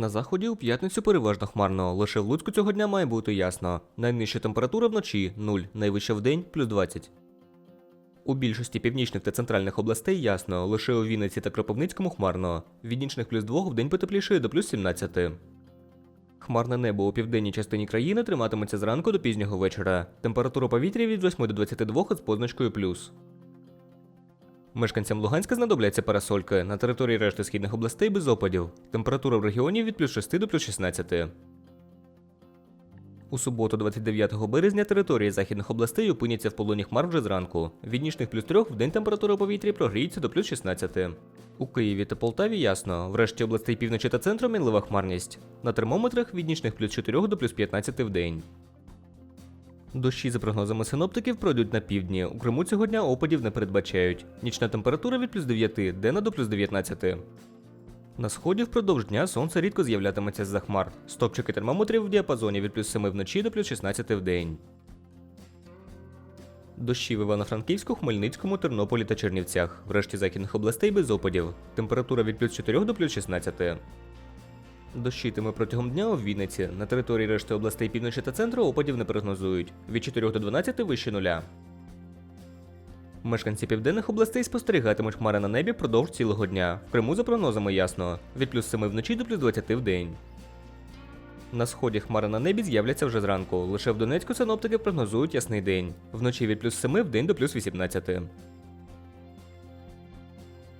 На заході у п'ятницю переважно хмарно. Лише в Луцьку цього дня має бути ясно. Найнижча температура вночі 0, найвища в день плюс 20. У більшості північних та центральних областей ясно, лише у Вінниці та Кропивницькому хмарно. Від нічних плюс 2 в день потеплішає до плюс 17. Хмарне небо у південній частині країни триматиметься зранку до пізнього вечора. Температура повітря від 8 до 22 з позначкою плюс. Мешканцям Луганська знадобляться парасольки. На території решти східних областей без опадів. Температура в регіоні від плюс 6 до плюс 16. У суботу, 29 березня, території західних областей опиняться в полоні хмар вже зранку. Від нічних плюс 3 в день температура повітря прогріється до плюс 16. У Києві та Полтаві ясно. В решті областей півночі та центру мінлива хмарність. На термометрах від нічних плюс 4 до плюс 15 в день. Дощі, за прогнозами синоптиків, пройдуть на півдні. У Криму цього дня опадів не передбачають. Нічна температура від плюс 9, денна до плюс 19. На сході впродовж дня сонце рідко з'являтиметься з-за хмар. Стопчики термометрів в діапазоні від плюс 7 вночі до плюс 16 в день. Дощі в Івано-Франківську, Хмельницькому, Тернополі та Чернівцях. В решті західних областей без опадів. Температура від плюс 4 до плюс 16. Дощитиме протягом дня у Вінниці. На території решти областей півночі та центру опадів не прогнозують. Від 4 до 12 вище нуля. Мешканці південних областей спостерігатимуть хмари на небі впродовж цілого дня. В Криму за прогнозами ясно. Від плюс 7 вночі до плюс 20 в день. На сході хмари на небі з'являться вже зранку. Лише в Донецьку синоптики прогнозують ясний день. Вночі від плюс 7 в день до плюс 18.